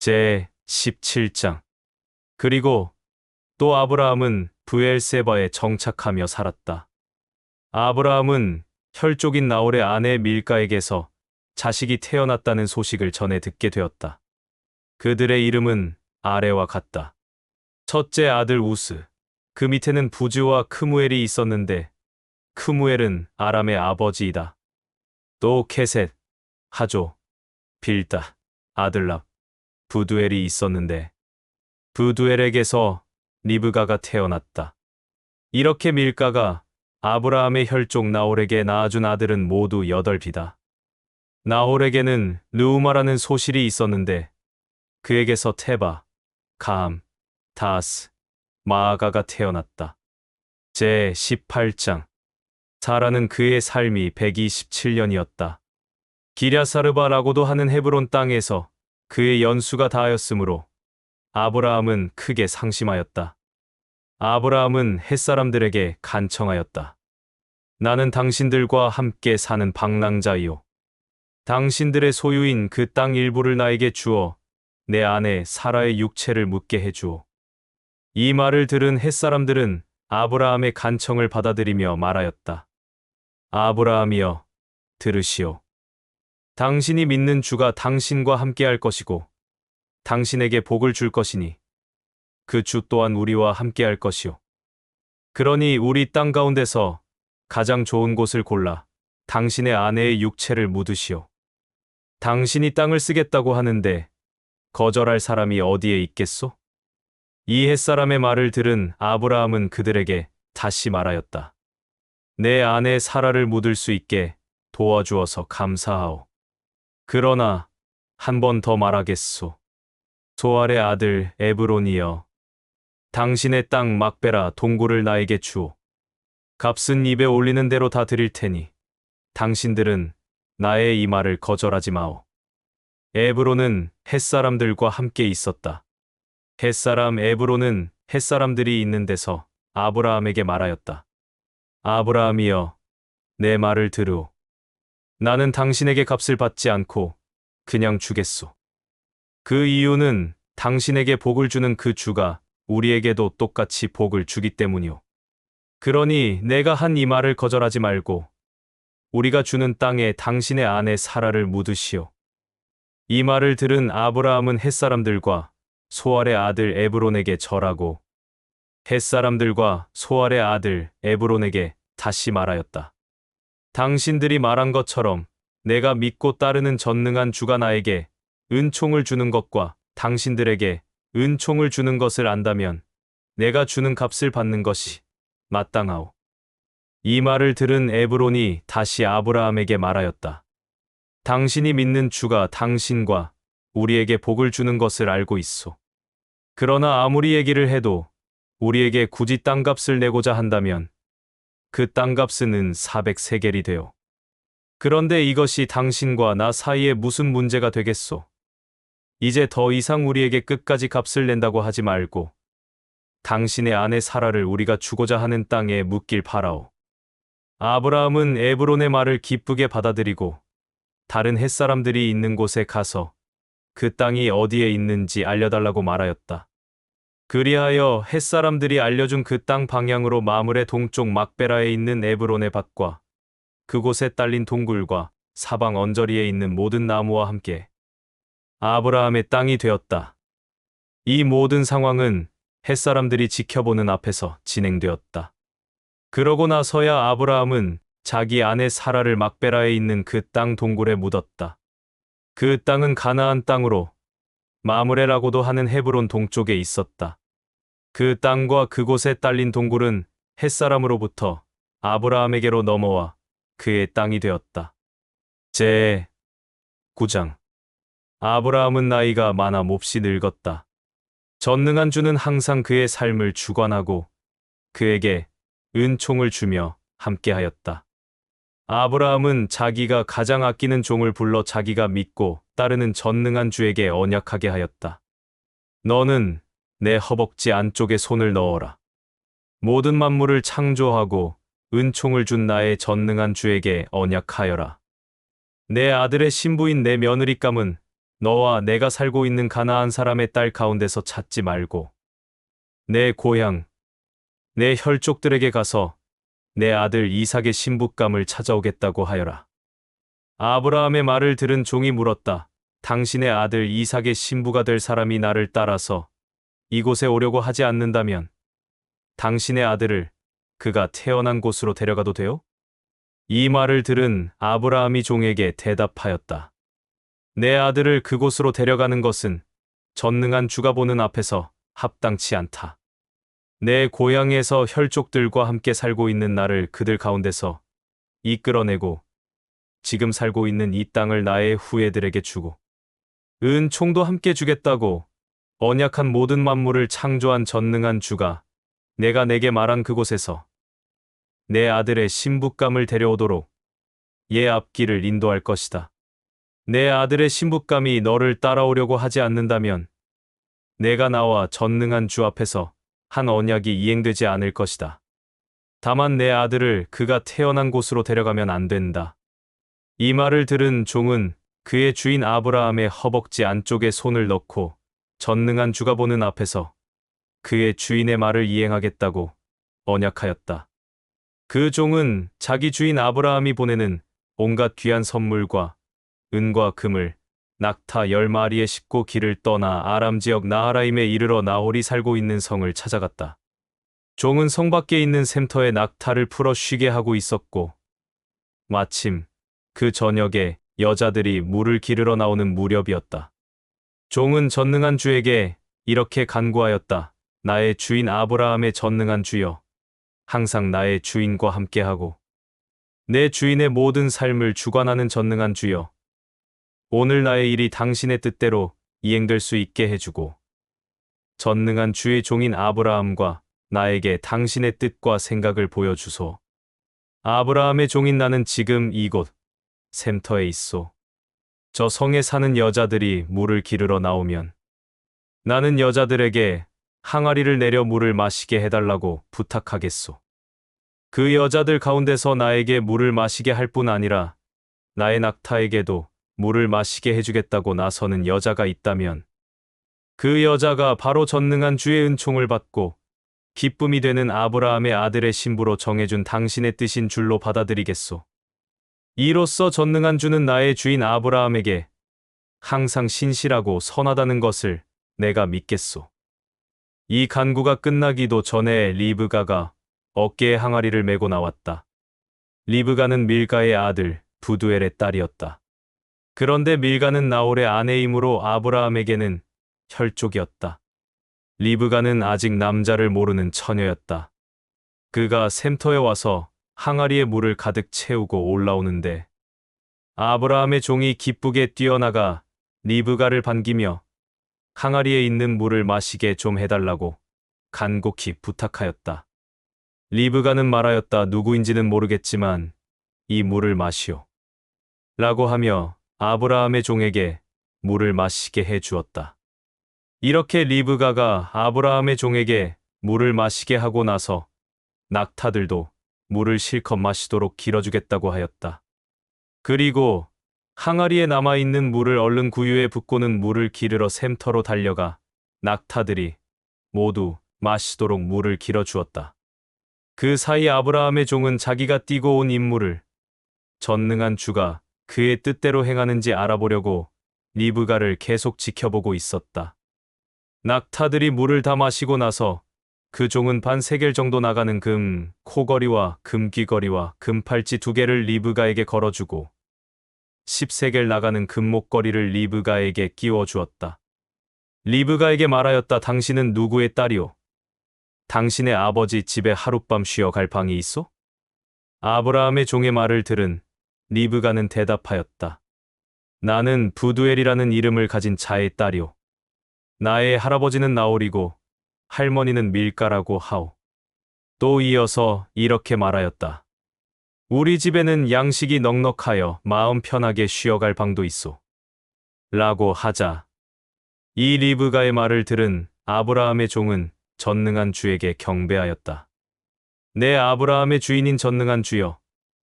제 17장. 그리고 또 아브라함은 부엘세바에 정착하며 살았다. 아브라함은 혈족인 나홀의 아내 밀가에게서 자식이 태어났다는 소식을 전해 듣게 되었다. 그들의 이름은 아레와 같다. 첫째 아들 우스. 그 밑에는 부즈와 크무엘이 있었는데 크무엘은 아람의 아버지이다. 또 케셋, 하조, 빌다, 아들랍, 부두엘이 있었는데 부두엘에게서 리브가가 태어났다. 이렇게 밀가가 아브라함의 혈족 나홀에게 낳아준 아들은 모두 여덟이다. 나홀에게는 르우마라는 소실이 있었는데 그에게서 테바, 감, 다스, 마아가가 태어났다. 제 18장 사라는 그의 삶이 127년이었다. 기랴사르바라고도 하는 헤브론 땅에서 그의 연수가 다하였으므로 아브라함은 크게 상심하였다. 아브라함은 햇사람들에게 간청하였다. 나는 당신들과 함께 사는 방랑자이요. 당신들의 소유인 그 땅 일부를 나에게 주어 내 아내 사라의 육체를 묻게 해주오. 이 말을 들은 햇사람들은 아브라함의 간청을 받아들이며 말하였다. 아브라함이여, 들으시오. 당신이 믿는 주가 당신과 함께 할 것이고, 당신에게 복을 줄 것이니, 그 주 또한 우리와 함께 할 것이오. 그러니 우리 땅 가운데서 가장 좋은 곳을 골라 당신의 아내의 육체를 묻으시오. 당신이 땅을 쓰겠다고 하는데 거절할 사람이 어디에 있겠소? 이 햇사람의 말을 들은 아브라함은 그들에게 다시 말하였다. 내 아내 사라를 묻을 수 있게 도와주어서 감사하오. 그러나 한 번 더 말하겠소. 소알의 아들 에브론이여. 당신의 땅 막베라 동굴을 나에게 주오. 값은 입에 올리는 대로 다 드릴 테니 당신들은 나의 이 말을 거절하지 마오. 에브론은 햇사람들과 함께 있었다. 햇사람 에브론은 햇사람들이 있는 데서 아브라함에게 말하였다. 아브라함이여, 내 말을 들으오. 나는 당신에게 값을 받지 않고 그냥 주겠소. 그 이유는 당신에게 복을 주는 그 주가 우리에게도 똑같이 복을 주기 때문이오. 그러니 내가 한 이 말을 거절하지 말고 우리가 주는 땅에 당신의 아내 사라를 묻으시오. 이 말을 들은 아브라함은 햇사람들과 소알의 아들 에브론에게 절하고 햇사람들과 소알의 아들 에브론에게 다시 말하였다. 당신들이 말한 것처럼 내가 믿고 따르는 전능한 주가 나에게 은총을 주는 것과 당신들에게 은총을 주는 것을 안다면 내가 주는 값을 받는 것이 마땅하오. 이 말을 들은 에브론이 다시 아브라함에게 말하였다. 당신이 믿는 주가 당신과 우리에게 복을 주는 것을 알고 있소. 그러나 아무리 얘기를 해도 우리에게 굳이 땅값을 내고자 한다면 그 땅값은 400세겔이 되오. 그런데 이것이 당신과 나 사이에 무슨 문제가 되겠소? 이제 더 이상 우리에게 끝까지 값을 낸다고 하지 말고 당신의 아내 사라를 우리가 주고자 하는 땅에 묻길 바라오. 아브라함은 에브론의 말을 기쁘게 받아들이고 다른 햇사람들이 있는 곳에 가서 그 땅이 어디에 있는지 알려달라고 말하였다. 그리하여 햇사람들이 알려준 그 땅 방향으로 마물의 동쪽 막베라에 있는 에브론의 밭과 그곳에 딸린 동굴과 사방 언저리에 있는 모든 나무와 함께 아브라함의 땅이 되었다. 이 모든 상황은 햇사람들이 지켜보는 앞에서 진행되었다. 그러고 나서야 아브라함은 자기 아내 사라를 막베라에 있는 그 땅 동굴에 묻었다. 그 땅은 가나안 땅으로 마무레라고도 하는 헤브론 동쪽에 있었다. 그 땅과 그곳에 딸린 동굴은 햇사람으로부터 아브라함에게로 넘어와 그의 땅이 되었다. 제 9장 아브라함은 나이가 많아 몹시 늙었다. 전능한 주는 항상 그의 삶을 주관하고 그에게 은총을 주며 함께하였다. 아브라함은 자기가 가장 아끼는 종을 불러 자기가 믿고 따르는 전능한 주에게 언약하게 하였다. 너는 내 허벅지 안쪽에 손을 넣어라. 모든 만물을 창조하고 은총을 준 나의 전능한 주에게 언약하여라. 내 아들의 신부인 내 며느리감은 너와 내가 살고 있는 가나안 사람의 딸 가운데서 찾지 말고 내 고향, 내 혈족들에게 가서 내 아들 이삭의 신부감을 찾아오겠다고 하여라. 아브라함의 말을 들은 종이 물었다. 당신의 아들 이삭의 신부가 될 사람이 나를 따라서 이곳에 오려고 하지 않는다면 당신의 아들을 그가 태어난 곳으로 데려가도 돼요? 이 말을 들은 아브라함이 종에게 대답하였다. 내 아들을 그곳으로 데려가는 것은 전능한 주가 보는 앞에서 합당치 않다. 내 고향에서 혈족들과 함께 살고 있는 나를 그들 가운데서 이끌어내고 지금 살고 있는 이 땅을 나의 후예들에게 주고 은총도 함께 주겠다고 언약한 모든 만물을 창조한 전능한 주가 내가 내게 말한 그곳에서 내 아들의 신부감을 데려오도록 얘 앞길을 인도할 것이다. 내 아들의 신부감이 너를 따라오려고 하지 않는다면 내가 나와 전능한 주 앞에서 한 언약이 이행되지 않을 것이다. 다만 내 아들을 그가 태어난 곳으로 데려가면 안 된다. 이 말을 들은 종은 그의 주인 아브라함의 허벅지 안쪽에 손을 넣고 전능한 주가 보는 앞에서 그의 주인의 말을 이행하겠다고 언약하였다. 그 종은 자기 주인 아브라함이 보내는 온갖 귀한 선물과 은과 금을 낙타 열 마리에 싣고 길을 떠나 아람 지역 나하라임에 이르러 나홀이 살고 있는 성을 찾아갔다. 종은 성 밖에 있는 샘터에 낙타를 풀어 쉬게 하고 있었고 마침 그 저녁에 여자들이 물을 기르러 나오는 무렵이었다. 종은 전능한 주에게 이렇게 간구하였다. 나의 주인 아브라함의 전능한 주여, 항상 나의 주인과 함께하고 내 주인의 모든 삶을 주관하는 전능한 주여, 오늘 나의 일이 당신의 뜻대로 이행될 수 있게 해주고 전능한 주의 종인 아브라함과 나에게 당신의 뜻과 생각을 보여주소. 아브라함의 종인 나는 지금 이곳 샘터에 있소. 저 성에 사는 여자들이 물을 기르러 나오면 나는 여자들에게 항아리를 내려 물을 마시게 해달라고 부탁하겠소. 그 여자들 가운데서 나에게 물을 마시게 할 뿐 아니라 나의 낙타에게도 물을 마시게 해주겠다고 나서는 여자가 있다면 그 여자가 바로 전능한 주의 은총을 받고 기쁨이 되는 아브라함의 아들의 신부로 정해준 당신의 뜻인 줄로 받아들이겠소. 이로써 전능한 주는 나의 주인 아브라함에게 항상 신실하고 선하다는 것을 내가 믿겠소. 이 간구가 끝나기도 전에 리브가가 어깨에 항아리를 메고 나왔다. 리브가는 밀가의 아들 부두엘의 딸이었다. 그런데 밀가는 나홀의 아내이므로 아브라함에게는 혈족이었다. 리브가는 아직 남자를 모르는 처녀였다. 그가 샘터에 와서 항아리에 물을 가득 채우고 올라오는데 아브라함의 종이 기쁘게 뛰어나가 리브가를 반기며 항아리에 있는 물을 마시게 좀 해달라고 간곡히 부탁하였다. 리브가는 말하였다. 누구인지는 모르겠지만 이 물을 마시오. 라고 하며 아브라함의 종에게 물을 마시게 해 주었다. 이렇게 리브가가 아브라함의 종에게 물을 마시게 하고 나서 낙타들도 물을 실컷 마시도록 길어주겠다고 하였다. 그리고 항아리에 남아있는 물을 얼른 구유에 붓고는 물을 기르러 샘터로 달려가 낙타들이 모두 마시도록 물을 길어 주었다. 그 사이 아브라함의 종은 자기가 띠고 온 임무를 전능한 주가 그의 뜻대로 행하는지 알아보려고 리브가를 계속 지켜보고 있었다. 낙타들이 물을 다 마시고 나서 그 종은 반 세 겔 정도 나가는 금 코걸이와 금 귀걸이와 금 팔찌 두 개를 리브가에게 걸어주고 10세겔 나가는 금 목걸이를 리브가에게 끼워 주었다. 리브가에게 말하였다. 당신은 누구의 딸이오? 당신의 아버지 집에 하룻밤 쉬어 갈 방이 있어? 아브라함의 종의 말을 들은 리브가는 대답하였다. 나는 부두엘이라는 이름을 가진 자의 딸이오. 나의 할아버지는 나올이고 할머니는 밀가라고 하오. 또 이어서 이렇게 말하였다. 우리 집에는 양식이 넉넉하여 마음 편하게 쉬어갈 방도 있소. 라고 하자. 이 리브가의 말을 들은 아브라함의 종은 전능한 주에게 경배하였다. 내 아브라함의 주인인 전능한 주여,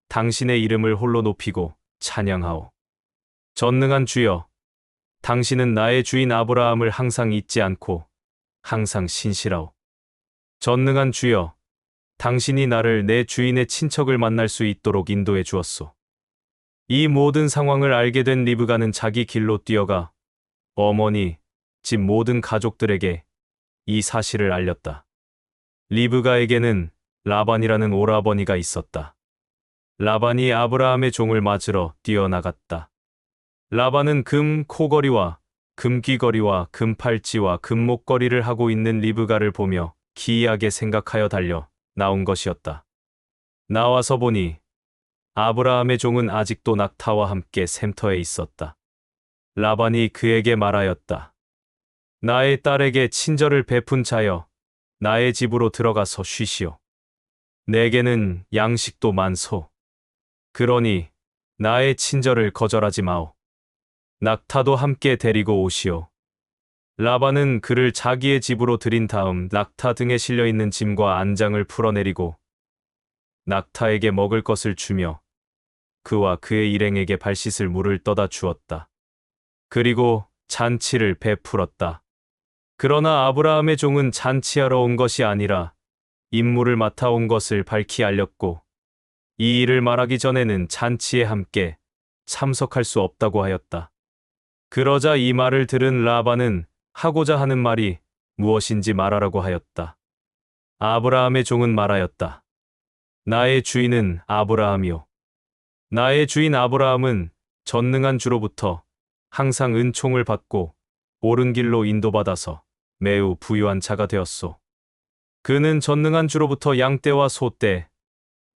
당신의 이름을 홀로 높이고 찬양하오. 전능한 주여, 당신은 나의 주인 아브라함을 항상 잊지 않고 항상 신실하오. 전능한 주여, 당신이 나를 내 주인의 친척을 만날 수 있도록 인도해 주었소. 이 모든 상황을 알게 된 리브가는 자기 길로 뛰어가 어머니, 집 모든 가족들에게 이 사실을 알렸다. 리브가에게는 라반이라는 오라버니가 있었다. 라반이 아브라함의 종을 맞으러 뛰어나갔다. 라반은 금 코걸이와 금 귀걸이와 금 팔찌와 금 목걸이를 하고 있는 리브가를 보며 기이하게 생각하여 달려 나온 것이었다. 나와서 보니 아브라함의 종은 아직도 낙타와 함께 샘터에 있었다. 라반이 그에게 말하였다. 나의 딸에게 친절을 베푼 자여 나의 집으로 들어가서 쉬시오. 내게는 양식도 많소. 그러니 나의 친절을 거절하지 마오. 낙타도 함께 데리고 오시오. 라반은 그를 자기의 집으로 들인 다음 낙타 등에 실려 있는 짐과 안장을 풀어내리고 낙타에게 먹을 것을 주며 그와 그의 일행에게 발 씻을 물을 떠다 주었다. 그리고 잔치를 베풀었다. 그러나 아브라함의 종은 잔치하러 온 것이 아니라 임무를 맡아온 것을 밝히 알렸고 이 일을 말하기 전에는 잔치에 함께 참석할 수 없다고 하였다. 그러자 이 말을 들은 라반은 하고자 하는 말이 무엇인지 말하라고 하였다. 아브라함의 종은 말하였다. 나의 주인은 아브라함이요. 나의 주인 아브라함은 전능한 주로부터 항상 은총을 받고 옳은 길로 인도받아서 매우 부유한 자가 되었소. 그는 전능한 주로부터 양떼와 소떼,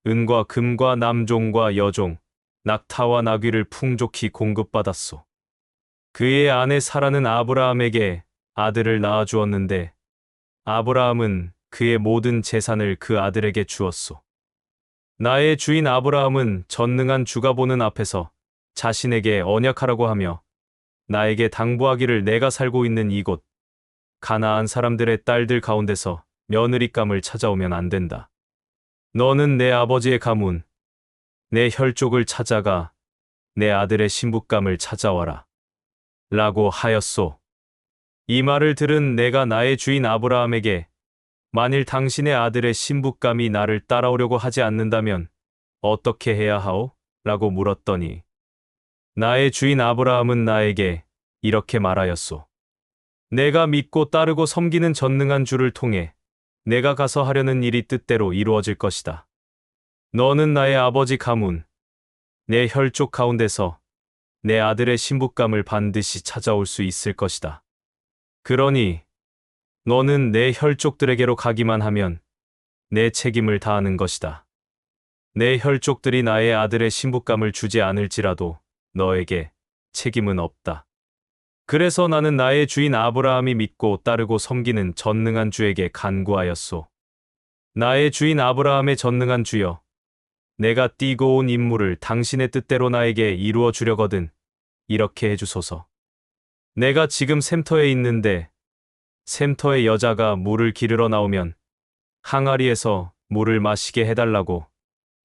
은과 금과 남종과 여종, 낙타와 나귀를 풍족히 공급받았소. 그의 아내 사라는 아브라함에게 아들을 낳아 주었는데 아브라함은 그의 모든 재산을 그 아들에게 주었소. 나의 주인 아브라함은 전능한 주가 보는 앞에서 자신에게 언약하라고 하며 나에게 당부하기를 내가 살고 있는 이곳 가나안 사람들의 딸들 가운데서 며느리감을 찾아오면 안 된다. 너는 내 아버지의 가문, 내 혈족을 찾아가 내 아들의 신부감을 찾아와라. 라고 하였소. 이 말을 들은 내가 나의 주인 아브라함에게 만일 당신의 아들의 신부감이 나를 따라오려고 하지 않는다면 어떻게 해야 하오? 라고 물었더니 나의 주인 아브라함은 나에게 이렇게 말하였소. 내가 믿고 따르고 섬기는 전능한 주를 통해 내가 가서 하려는 일이 뜻대로 이루어질 것이다. 너는 나의 아버지 가문, 내 혈족 가운데서 내 아들의 신부감을 반드시 찾아올 수 있을 것이다. 그러니 너는 내 혈족들에게로 가기만 하면 내 책임을 다하는 것이다. 내 혈족들이 나의 아들의 신부감을 주지 않을지라도 너에게 책임은 없다. 그래서 나는 나의 주인 아브라함이 믿고 따르고 섬기는 전능한 주에게 간구하였소. 나의 주인 아브라함의 전능한 주여, 내가 띠고 온 임무를 당신의 뜻대로 나에게 이루어 주려거든 이렇게 해주소서. 내가 지금 샘터에 있는데 샘터의 여자가 물을 기르러 나오면 항아리에서 물을 마시게 해달라고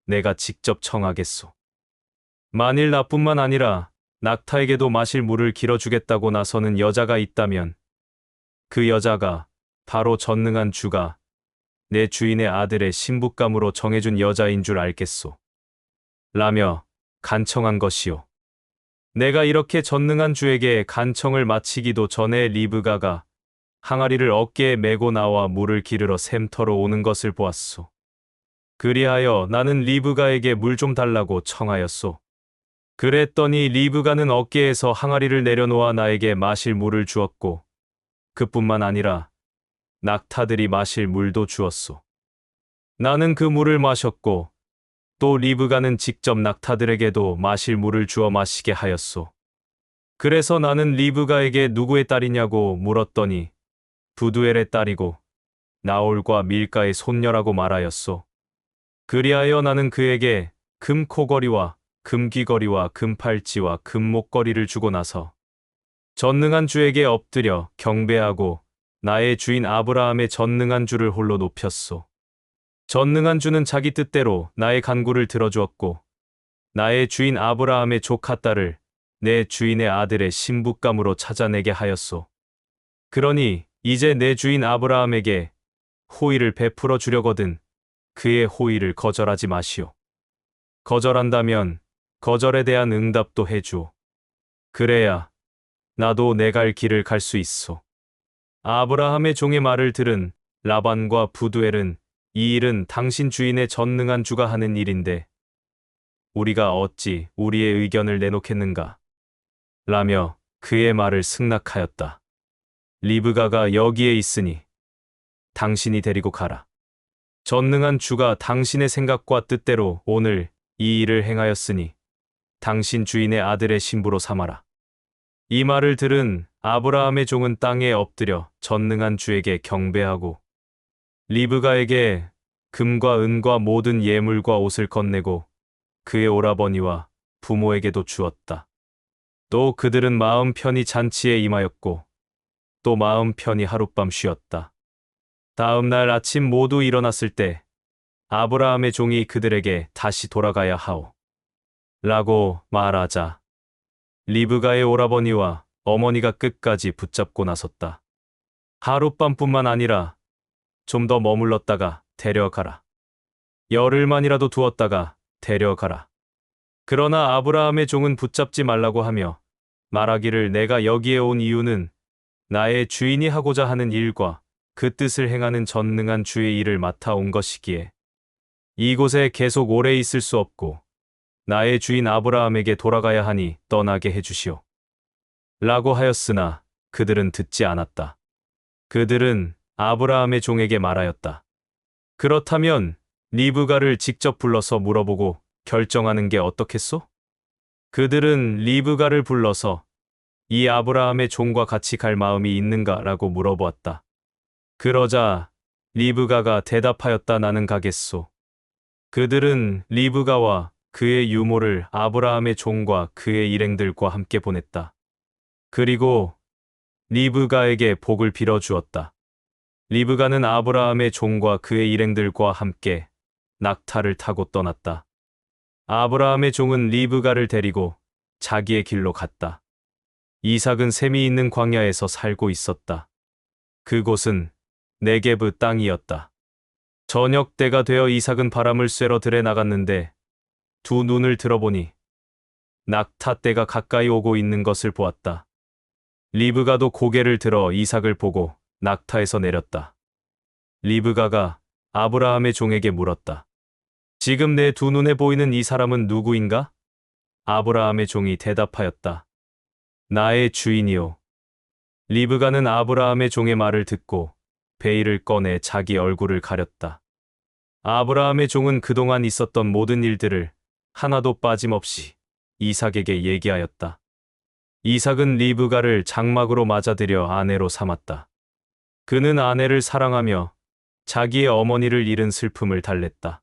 내가 직접 청하겠소. 만일 나뿐만 아니라 낙타에게도 마실 물을 길어주겠다고 나서는 여자가 있다면 그 여자가 바로 전능한 주가 내 주인의 아들의 신부감으로 정해준 여자인 줄 알겠소. 라며 간청한 것이요. 내가 이렇게 전능한 주에게 간청을 마치기도 전에 리브가가 항아리를 어깨에 메고 나와 물을 기르러 샘터로 오는 것을 보았소. 그리하여 나는 리브가에게 물 좀 달라고 청하였소. 그랬더니 리브가는 어깨에서 항아리를 내려놓아 나에게 마실 물을 주었고, 그뿐만 아니라 낙타들이 마실 물도 주었소. 나는 그 물을 마셨고, 또 리브가는 직접 낙타들에게도 마실 물을 주어 마시게 하였소. 그래서 나는 리브가에게 누구의 딸이냐고 물었더니 부두엘의 딸이고 나올과 밀가의 손녀라고 말하였소. 그리하여 나는 그에게 금 코걸이와 금 귀걸이와 금 팔찌와 금 목걸이를 주고 나서 전능한 주에게 엎드려 경배하고 나의 주인 아브라함의 전능한 주를 홀로 높였소. 전능한 주는 자기 뜻대로 나의 간구를 들어주었고 나의 주인 아브라함의 조카 딸을 내 주인의 아들의 신부감으로 찾아내게 하였소. 그러니 이제 내 주인 아브라함에게 호의를 베풀어 주려거든 그의 호의를 거절하지 마시오. 거절한다면 거절에 대한 응답도 해주오. 그래야 나도 내 갈 길을 갈 수 있소. 아브라함의 종의 말을 들은 라반과 부두엘은 이 일은 당신 주인의 전능한 주가 하는 일인데 우리가 어찌 우리의 의견을 내놓겠는가? 라며 그의 말을 승낙하였다. 리브가가 여기에 있으니 당신이 데리고 가라. 전능한 주가 당신의 생각과 뜻대로 오늘 이 일을 행하였으니 당신 주인의 아들의 신부로 삼아라. 이 말을 들은 아브라함의 종은 땅에 엎드려 전능한 주에게 경배하고 리브가에게 금과 은과 모든 예물과 옷을 건네고 그의 오라버니와 부모에게도 주었다. 또 그들은 마음 편히 잔치에 임하였고 또 마음 편히 하룻밤 쉬었다. 다음 날 아침 모두 일어났을 때 아브라함의 종이 그들에게 다시 돌아가야 하오. 라고 말하자 리브가의 오라버니와 어머니가 끝까지 붙잡고 나섰다. 하룻밤뿐만 아니라 좀 더 머물렀다가 데려가라. 열흘만이라도 두었다가 데려가라. 그러나 아브라함의 종은 붙잡지 말라고 하며 말하기를 내가 여기에 온 이유는 나의 주인이 하고자 하는 일과 그 뜻을 행하는 전능한 주의 일을 맡아 온 것이기에 이곳에 계속 오래 있을 수 없고 나의 주인 아브라함에게 돌아가야 하니 떠나게 해주시오. 라고 하였으나 그들은 듣지 않았다. 그들은 아브라함의 종에게 말하였다. 그렇다면 리브가를 직접 불러서 물어보고 결정하는 게 어떻겠소? 그들은 리브가를 불러서 이 아브라함의 종과 같이 갈 마음이 있는가 라고 물어보았다. 그러자 리브가가 대답하였다 나는 가겠소. 그들은 리브가와 그의 유모를 아브라함의 종과 그의 일행들과 함께 보냈다. 그리고 리브가에게 복을 빌어 주었다. 리브가는 아브라함의 종과 그의 일행들과 함께 낙타를 타고 떠났다. 아브라함의 종은 리브가를 데리고 자기의 길로 갔다. 이삭은 샘이 있는 광야에서 살고 있었다. 그곳은 네게브 땅이었다. 저녁 때가 되어 이삭은 바람을 쐬러 들에 나갔는데 두 눈을 들어보니 낙타 떼가 가까이 오고 있는 것을 보았다. 리브가도 고개를 들어 이삭을 보고 낙타에서 내렸다. 리브가가 아브라함의 종에게 물었다. 지금 내 두 눈에 보이는 이 사람은 누구인가? 아브라함의 종이 대답하였다. 나의 주인이요. 리브가는 아브라함의 종의 말을 듣고 베일을 꺼내 자기 얼굴을 가렸다. 아브라함의 종은 그동안 있었던 모든 일들을 하나도 빠짐없이 이삭에게 얘기하였다. 이삭은 리브가를 장막으로 맞아들여 아내로 삼았다. 그는 아내를 사랑하며 자기의 어머니를 잃은 슬픔을 달랬다.